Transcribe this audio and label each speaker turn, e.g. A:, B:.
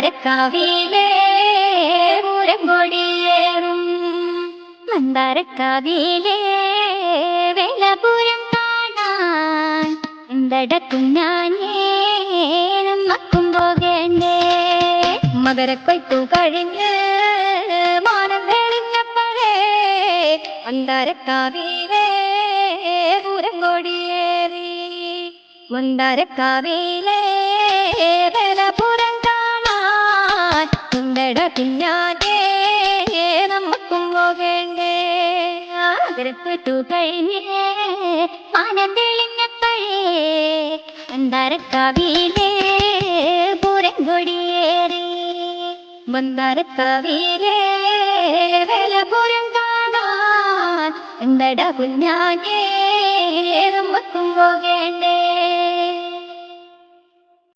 A: മന്ദാരക്കാവിലെ പൂരം കൊടിയേറും മന്ദാരക്കാവിലെ വേലപുരം കാണാൻ എന്തടക്കും ഞാനേ നമ്മക്കും പോകേണ്ടേ മകരക്കൊയ്ത്തു കഴിഞ്ഞ് മാനം തെളിഞ്ഞപ്പോഴേ മന്ദാരക്കാവിലെ പൂരം കൊടിയേറി ഉണ്ടട പിന്നാലെ നമുക്കും പോകേണ്ടേ. ആദരപ്പെട്ടു കഴിഞ്ഞേ മാനം തെളിഞ്ഞപ്പോഴേ മന്ദാരക്കാവിലെ പൂരം കൊടിയേറി മന്ദാരക്കാവിലെ വേലപുരം കാണാൻ എന്തട കുഞ്ഞാനേ നമുക്കും പോകേണ്ടേ.